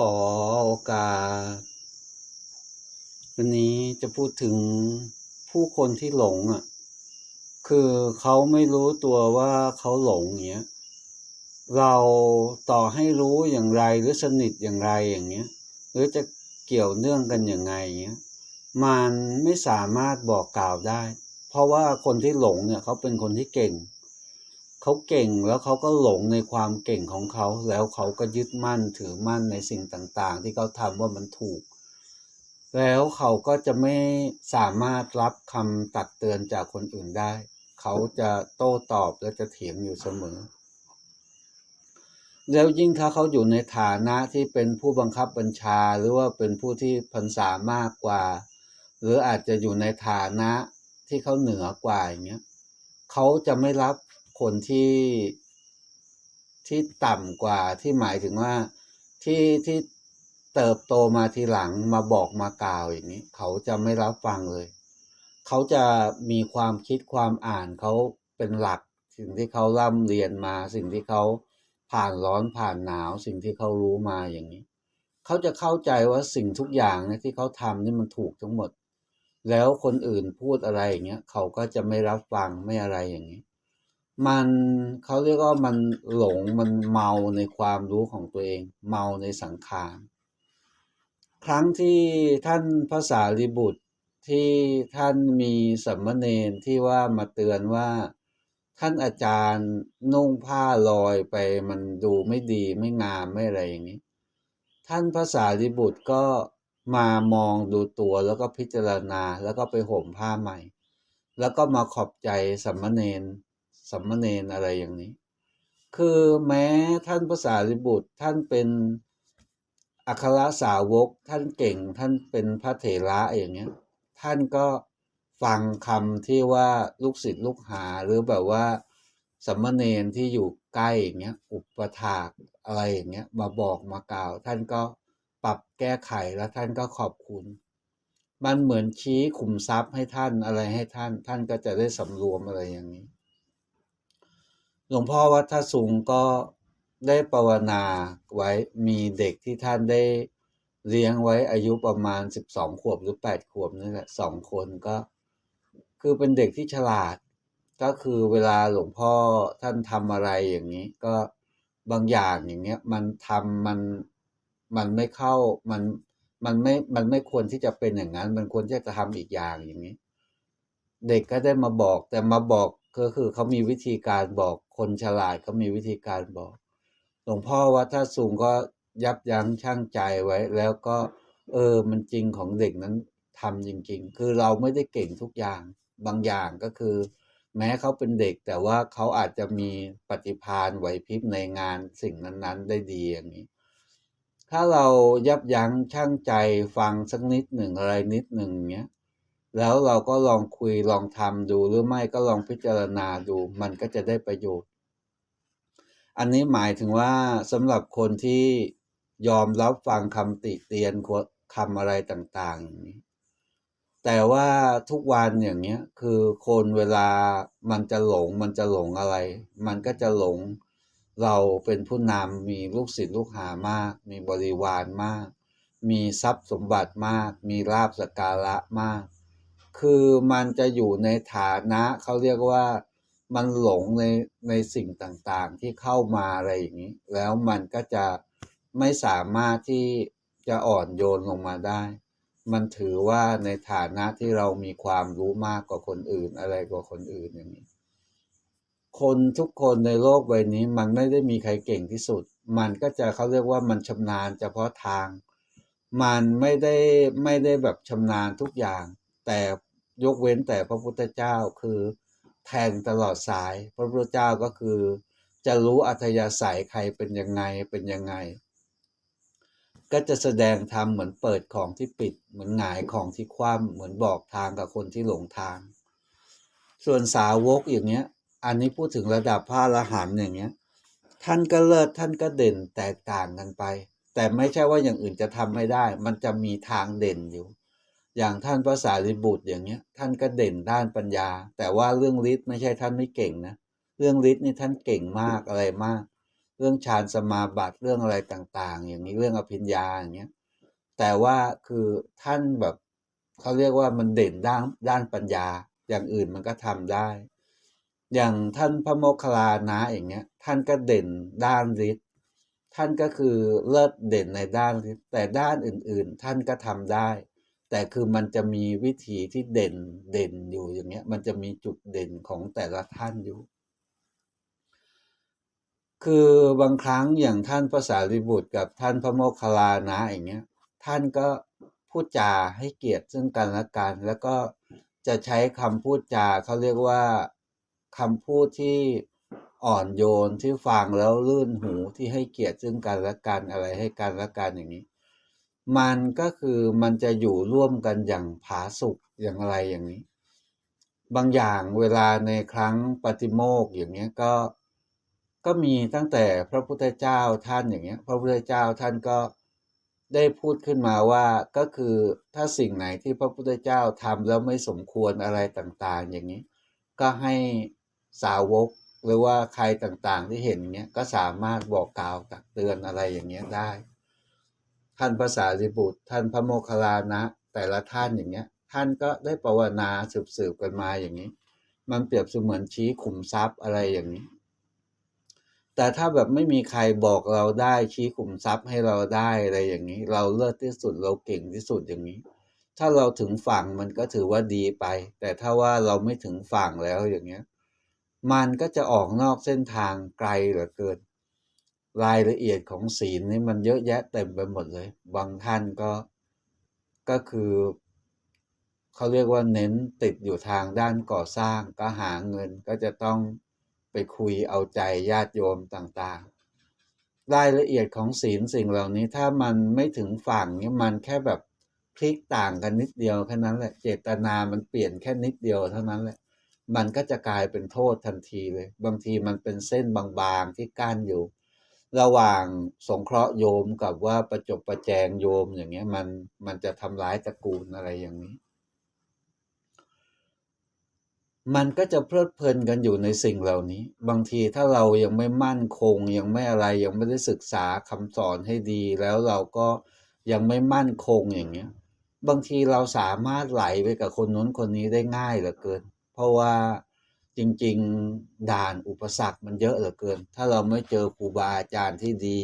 ขอโอกาส วันนี้จะพูดถึงผู้คนที่หลงอะ คือเขาไม่รู้ตัวว่าเขาหลงเงี้ย เราต่อให้รู้อย่างไรหรือสนิทอย่างไรอย่างเงี้ย หรือจะเกี่ยวเนื่องกันอย่างไงเงี้ย มันไม่สามารถบอกกล่าวได้ เพราะว่าคนที่หลงเนี่ยเขาเป็นคนที่เก่งเเขาเก่งแล้วเขาก็หลงในความเก่งของเขา แล้วเขาก็ยึดมั่นถือมั่นในสิ่งต่างๆ ที่เขาทำว่ามันถูก แล้วเขาก็จะไม่สามารถรับคำตักเตือนจากคนอื่นได้ เขาจะโต้ตอบและจะเถียงอยู่เสมอ แล้วยิ่งถ้าเขาอยู่ในฐานะที่เป็นผู้บังคับบัญชาหรือว่าเป็นผู้ที่พรรษามากกว่า หรืออาจจะอยู่ในฐานะที่เขาเหนือกว่าอย่างเงี้ยเขาจะไม่รับ คนที่ที่ต่ำกว่าที่หมายถึงว่าที่ที่เติบโตมาทีหลังมาบอกมากล่าวอย่างนี้ เขาจะไม่รับฟังเลย เขาจะมีความคิดความอ่านเขาเป็นหลัก สิ่งที่เขาร่ำเรียนมา สิ่งที่เขาผ่านร้อนผ่านหนาว สิ่งที่เขารู้มาอย่างนี้ เขาจะเข้าใจว่าสิ่งทุกอย่างนที่เขาทำนี่มันถูกทั้งหมด แล้วคนอื่นพูดอะไรอย่างเงี้ยเขาก็จะไม่รับฟังไม่อะไรอย่างนี้ มันเขาเรียกว่ามันหลงมันเมาในความรู้ของตัวเอง เมาในสังขารครั้งที่ท่านพระสารีบุตรที่ท่านมีสัมมเนรที่ว่ามาเตือนว่าท่านอาจารย์นุ่งผ้าลอยไปมันดูไม่ดีไม่งามไม่อะไรอย่างนี้ ท่านพระสารีบุตรก็มามองดูตัวแล้วก็พิจารณาแล้วก็ไปห่มผ้าใหม่ แล้วก็มาขอบใจสัมมเนร สัมมเนรอะไรอย่างนี้ คือแม้ท่านพระสารีบุตรท่านเป็นอัครสาวกท่านเก่งท่านเป็นพระเถระอย่างเงี้ย ท่านก็ฟังคำที่ว่าลูกศิษย์ลูกหาหรือแบบว่าสัมมเนรที่อยู่ใกล้อย่างเงี้ยอุปถากอะไรอย่างเงี้ยมาบอกมากล่าว ท่านก็ปรับแก้ไขแล้วท่านก็ขอบคุณ มันเหมือนชี้ขุมทรัพย์ให้ท่านอะไรให้ท่าน ท่านก็จะได้สำรวมอะไรอย่างนี้ หลวงพ่อวัดท่าสูงก็ได้ภาวนาไว้มีเด็กที่ท่านได้เลี้ยงไว้อายุประมาณสิบสองขวบหรือแปดขวบนี่แหละสองคนก็คือเป็นเด็กที่ฉลาด ก็คือเวลาหลวงพ่อท่านทำอะไรอย่างนี้ ก็บางอย่างอย่างเงี้ยมันทำมันมันไม่เข้ามันมันไม่มันไม่ควรที่จะเป็นอย่างนั้น มันควรที่จะทำอีกอย่างอย่างนี้ เด็กก็ได้มาบอกแต่มาบอก ก็คือเขามีวิธีการบอกคนฉลาดเขามีวิธีการบอก หลวงพ่อวัดท่าสูงก็ยับยั้งชั่งใจไว้ แล้วก็ เออ มันจริงของเด็กนั้นทำจริง ๆ คือเราไม่ได้เก่งทุกอย่างบางอย่างก็คือ แม้เขาเป็นเด็กแต่ว่าเขาอาจจะมีปฏิภาณไหวพริบในงานสิ่งนั้นๆ ได้ดีอย่างนี้ ถ้าเรายับยั้งชั่งใจฟังสักนิดหนึ่งอะไรนิดหนึ่งเนี้ย แล้วเราก็ลองคุยลองทำดูหรือไม่ก็ลองพิจารณาดูมันก็จะได้ประโยชน์ อันนี้หมายถึงว่าสำหรับคนที่ยอมรับฟังคำติเตียนคำอะไรต่างๆอย่างนี้แต่ว่าทุกวันอย่างเนี้ยคือคนเวลามันจะหลงมันจะหลงอะไร มันก็จะหลงเราเป็นผู้นำมีลูกศิษย์ลูกหามาก มีบริวารมาก มีทรัพย์สมบัติมาก มีลาบสกการะมาก คือมันจะอยู่ในฐานะเขาเรียกว่ามันหลงในในสิ่งต่างๆ ที่เข้ามาอะไรอย่างนี้ แล้วมันก็จะไม่สามารถที่จะอ่อนโยนลงมาได้ มันถือว่าในฐานะที่เรามีความรู้มากกว่าคนอื่นอะไรกว่าคนอื่นอย่างนี้ คนทุกคนในโลกใบนี้มันไม่ได้มีใครเก่งที่สุด มันก็จะเขาเรียกว่ามันชำนาญเฉพาะทาง มันไม่ได้ไม่ได้แบบชำนาญทุกอย่าง แต่ ยกเว้นแต่พระพุทธเจ้าคือแทงตลอดสาย พระพุทธเจ้าก็คือ จะรู้อัธยาศัยใครเป็นยังไงเป็นยังไง ก็จะแสดงธรรมเหมือนเปิดของที่ปิด เหมือนหงายของที่คว่ำเหมือนบอกทางกับคนที่หลงทาง ส่วนสาวกอย่างเงี้ย อันนี้พูดถึงระดับพระอรหันต์อย่างเงี้ย ท่านก็เลิศท่านก็เด่นแตกต่างกันไป แต่ไม่ใช่ว่าอย่างอื่นจะทำไม่ได้ มันจะมีทางเด่นอยู่ อย่างท่านพระสารีบุตรอย่างเงี้ย ท่านก็เด่นด้านปัญญา แต่ว่าเรื่องฤทธิ์ไม่ใช่ท่านไม่เก่งนะ เรื่องฤทธิ์นี่ท่านเก่งมากอะไรมาก เรื่องฌานสมาบัติเรื่องอะไรต่างๆ อย่างนี้เรื่องอภิญญาอย่างเงี้ย แต่ว่าคือท่านแบบเขาเรียกว่ามันเด่นด้านด้านปัญญา อย่างอื่นมันก็ทำได้ อย่างท่านพระโมคคัลลานะอย่างเงี้ย ท่านก็เด่นด้านฤทธิ์ท่านก็คือเลิศเด่นในด้านฤทธิ์แต่ด้านอื่นๆ ท่านก็ทำได้ แต่คือมันจะมีวิธีที่เด่นเด่นอยู่อย่างเงี้ย มันจะมีจุดเด่นของแต่ละท่านอยู่ คือบางครั้งอย่างท่านภาษาริบุตรกับท่านพระโมคคัลลานะอย่างเงี้ย ท่านก็พูดจาให้เกียรติซึ่งกันและกัน แล้วก็จะใช้คำพูดจาเขาเรียกว่าคำพูดที่อ่อนโยนที่ฟังแล้วลื่นหูที่ให้เกียรติซึ่งกันและกันอะไรให้กันและกันอย่างนี้ มันก็คือมันจะอยู่ร่วมกันอย่างผาสุกอย่างอะไรอย่างนี้ บางอย่างเวลาในครั้งปฏิโมกข์อย่างเงี้ยก็ก็มีตั้งแต่พระพุทธเจ้าท่านอย่างเงี้ย พระพุทธเจ้าท่านก็ได้พูดขึ้นมาว่าก็คือถ้าสิ่งไหนที่พระพุทธเจ้าทำแล้วไม่สมควรอะไรต่างๆ อย่างนี้ ก็ให้สาวกหรือว่าใครต่างๆที่เห็นเงี้ยก็สามารถบอกกล่าวตักเตือนอะไรอย่างเงี้ยได้ ท่านภาษาริบุตร ท่านพระโมคคัลลานะ แต่ละท่านอย่างเงี้ย ท่านก็ได้ภาวนาสืบๆกันมาอย่างนี้ มันเปรียบเสมือนชี้ขุมทรัพย์อะไรอย่างนี้ แต่ถ้าแบบไม่มีใครบอกเราได้ชี้ขุมทรัพย์ให้เราได้อะไรอย่างนี้ เราเลิศที่สุดเราเก่งที่สุดอย่างนี้ ถ้าเราถึงฝั่งมันก็ถือว่าดีไป แต่ถ้าว่าเราไม่ถึงฝั่งแล้วอย่างเงี้ย มันก็จะออกนอกเส้นทางไกลเหลือเกิน รายละเอียดของศีลนี่มันเยอะแยะเต็มไปหมดเลย บางท่านก็ก็คือเขาเรียกว่าเน้นติดอยู่ทางด้านก่อสร้างก็หาเงินก็จะต้องไปคุยเอาใจญาติโยมต่างๆ รายละเอียดของศีลสิ่งเหล่านี้ถ้ามันไม่ถึงฝั่งนี่มันแค่แบบพลิกต่างกันนิดเดียวแค่นั้นแหละเจตนามันเปลี่ยนแค่นิดเดียวเท่านั้นแหละ มันก็จะกลายเป็นโทษทันทีเลย บางทีมันเป็นเส้นบางๆที่กั้นอยู่ ระหว่างสงเคราะห์โยมกับว่าประจบประแจงโยมอย่างเงี้ยมันมันจะทำร้ายตระกูลอะไรอย่างนี้ มันก็จะเพลิดเพลินกันอยู่ในสิ่งเหล่านี้ บางทีถ้าเรายังไม่มั่นคง ยังไม่อะไรยังไม่ได้ศึกษาคำสอนให้ดี แล้วเราก็ยังไม่มั่นคงอย่างเงี้ย บางทีเราสามารถไหลไปกับคนนู้นคนนี้ได้ง่ายเหลือเกิน เพราะว่า จริง ๆ ด่านอุปสรรคมันเยอะเหลือเกิน ถ้าเราไม่เจอครูบาอาจารย์ที่ดี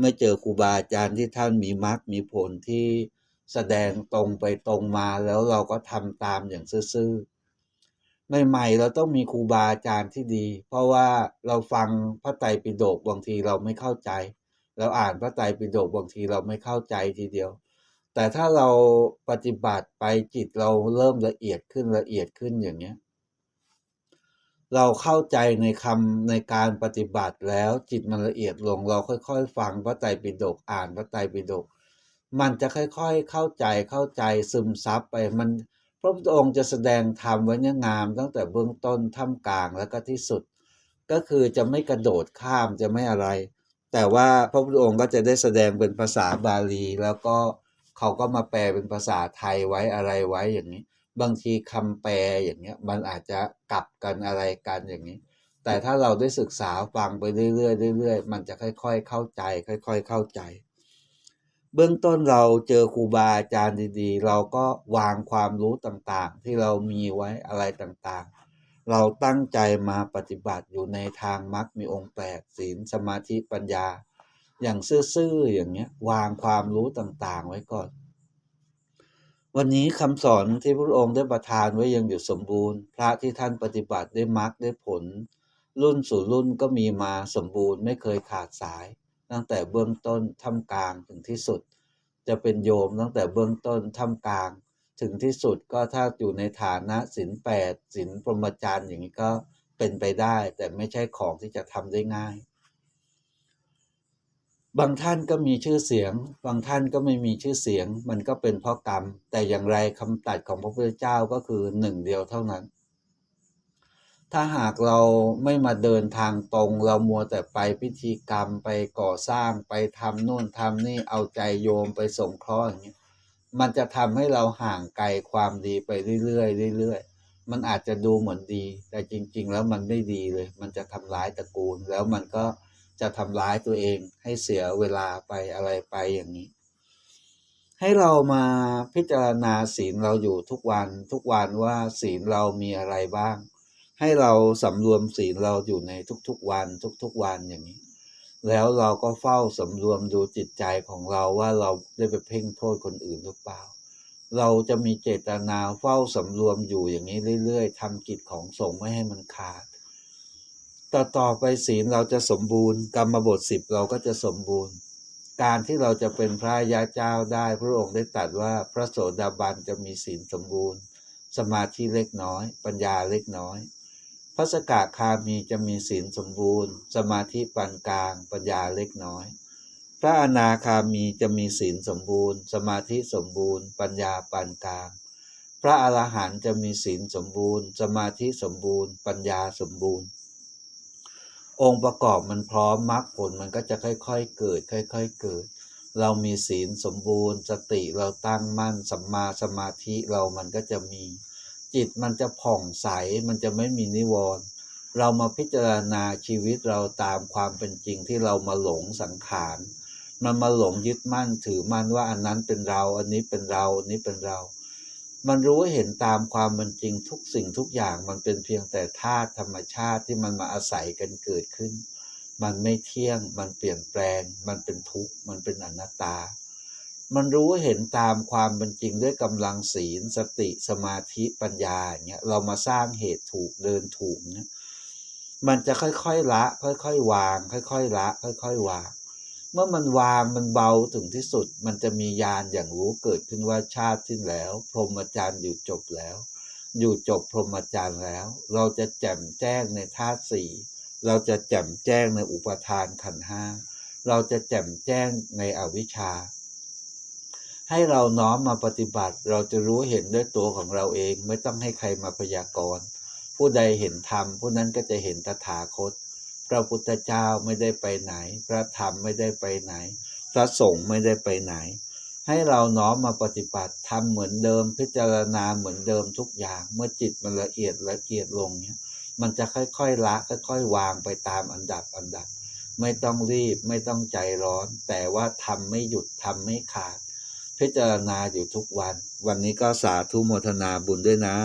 ไม่เจอครูบาอาจารย์ที่ท่านมีมรรคมีผลที่แสดงตรงไปตรงมาแล้วเราก็ทำตามอย่างซื่อๆใหม่ๆเราต้องมีครูบาอาจารย์ที่ดี เพราะว่าเราฟังพระไตรปิฎกบางทีเราไม่เข้าใจ เราอ่านพระไตรปิฎกบางทีเราไม่เข้าใจทีเดียว แต่ถ้าเราปฏิบัติไปจิตเราเริ่มละเอียดขึ้นละเอียดขึ้นอย่างเนี้ย เราเข้าใจในคำในการปฏิบัติแล้วจิตมันละเอียดลง เราค่อย ๆ ฟังพระไตรปิฎกอ่านพระไตรปิฎกมันจะค่อยๆ เข้าใจเข้าใจซึมซับไปมันพระพุทธองค์จะแสดงธรรมไว้เนี่ยงาม ตั้งแต่เบื้องต้นท่ามกลางแล้วก็ที่สุด ก็คือจะไม่กระโดดข้ามจะไม่อะไร แต่ว่าพระพุทธองค์ก็จะได้แสดงเป็นภาษาบาลี แล้วก็เขาก็มาแปลเป็นภาษาไทยไว้อะไรไว้อย่างนี้ บางทีคำแปลอย่างเงี้ยมันอาจจะกลับกันอะไรกันอย่างนี้ แต่ถ้าเราได้ศึกษาฟังไปเรื่อยๆเรื่อยๆมันจะค่อย ๆ เข้าใจ ค่อย ๆ เข้าใจ เบื้องต้นเราเจอครูบาอาจารย์ดีๆ เราก็วางความรู้ต่างๆ ที่เรามีไว้อะไรต่างๆ เราตั้งใจมาปฏิบัติอยู่ในทางมรรคมีองค์แปดศีลสมาธิปัญญา อย่างซื่อๆอย่างเงี้ยวางความรู้ต่างๆ ไว้ก่อน วันนี้คำสอนที่พระองค์ได้ประทานไว้ยังอยู่สมบูรณ์ พระที่ท่านปฏิบัติได้มรรคได้ผล รุ่นสู่รุ่นก็มีมาสมบูรณ์ไม่เคยขาดสาย ตั้งแต่เบื้องต้นท่ามกลางถึงที่สุด จะเป็นโยมตั้งแต่เบื้องต้นท่ามกลาง ถึงที่สุดก็ถ้าอยู่ในฐานะศีลแปดศีลพรหมจรรย์อย่างนี้ก็เป็นไปได้ แต่ไม่ใช่ของที่จะทำได้ง่าย บางท่านก็มีชื่อเสียง บางท่านก็ไม่มีชื่อเสียง มันก็เป็นเพราะกรรม แต่อย่างไรคำตัดของพระพุทธเจ้าก็คือหนึ่งเดียวเท่านั้น ถ้าหากเราไม่มาเดินทางตรง เรามัวแต่ไปพิธีกรรมไปก่อสร้างไปทำนู่นทำนี่เอาใจโยมไปสงเคราะห์อย่างนี้มันจะทำให้เราห่างไกลความดีไปเรื่อยๆเรื่อยๆ มันอาจจะดูเหมือนดี แต่จริง ๆ แล้วมันไม่ดีเลย มันจะทำร้ายตระกูลแล้วมันก็ จะทำร้ายตัวเองให้เสียเวลาไปอะไรไปอย่างนี้ ให้เรามาพิจารณาศีลเราอยู่ทุกวันทุกวันว่าศีลเรามีอะไรบ้าง ให้เราสำรวมศีลเราอยู่ในทุกๆวัน ทุกๆวันอย่างนี้ แล้วเราก็เฝ้าสำรวมดูจิตใจของเราว่าเราได้ไปเพ่งโทษคนอื่นหรือเปล่า เราจะมีเจตนาเฝ้าสำรวมอยู่อย่างนี้เรื่อย ๆทำกิจของสงฆ์ไม่ให้มันขาด ต่อต่อไปศีลเราจะสมบูรณ์ กรรมบทสิบเราก็จะสมบูรณ์ การที่เราจะเป็นพระยาเจ้าได้ พระองค์ได้ตรัสว่าพระโสดาบันจะมีศีลสมบูรณ์ สมาธิเล็กน้อย ปัญญาเล็กน้อยพระสกทาคามีจะมีศีลสมบูรณ์ สมาธิปานกลาง ปัญญาเล็กน้อย พระอนาคามีจะมีศีลสมบูรณ์ สมาธิสมบูรณ์ ปัญญาปานกลาง พระอรหันต์จะมีศีลสมบูรณ์ สมาธิสมบูรณ์ ปัญญาสมบูรณ์ องค์ประกอบมันพร้อมมรรคผลมันก็จะค่อยๆเกิด ค่อย ๆเกิด เรามีศีลสมบูรณ์ สติเราตั้งมั่นสัมมาสมาธิเรามันก็จะมี จิตมันจะผ่องใสมันจะไม่มีนิวรณ์เรามาพิจารณาชีวิตเราตามความเป็นจริงที่เรามาหลงสังขารมันมาหลงยึดมั่นถือมั่นว่าอันนั้นเป็นเรา อันนี้เป็นเราอันนี้เป็นเรา มันรู้เห็นตามความเป็นจริงทุกสิ่งทุกอย่างมันเป็นเพียงแต่ธาตุธรรมชาติที่มันมาอาศัยกันเกิดขึ้น มันไม่เที่ยง มันเปลี่ยนแปลง มันเป็นทุกข์ มันเป็นอนัตตา มันรู้เห็นตามความเป็นจริงด้วยกำลังศีล สติสมาธิปัญญาอย่างเงี้ยเรามาสร้างเหตุถูกเดินถูกเนี่ยมันจะค่อยๆละ ค่อยๆวาง ค่อยๆละ ค่อยๆวาง เมื่อมันวางมันเบาถึงที่สุด มันจะมีญาณอย่างรู้เกิดขึ้นว่าชาติสิ้นแล้ว พรหมจรรย์อยู่จบแล้ว อยู่จบพรหมจรรย์แล้ว เราจะแจ่มแจ้งในธาตุสี่เราจะแจ่มแจ้งในอุปทานขันห้าเราจะแจ่มแจ้งในอวิชชา ให้เราน้อมมาปฏิบัติ เราจะรู้เห็นด้วยตัวของเราเอง ไม่ต้องให้ใครมาพยากรณ์ ผู้ใดเห็นธรรมผู้นั้นก็จะเห็นตถาคต พระพุทธเจ้าไม่ได้ไปไหน พระธรรมไม่ได้ไปไหน พระสงฆ์ไม่ได้ไปไหน ให้เราน้อมมาปฏิบัติทำเหมือนเดิมพิจารณาเหมือนเดิมทุกอย่าง เมื่อจิตมันละเอียดละเอียดลงเนี่ยมันจะค่อยๆละค่อยๆวางไปตามอันดับอันดับ ไม่ต้องรีบไม่ต้องใจร้อน แต่ว่าทำไม่หยุดทำไม่ขาด พิจารณาอยู่ทุกวัน วันนี้ก็สาธุโมทนาบุญด้วยนะ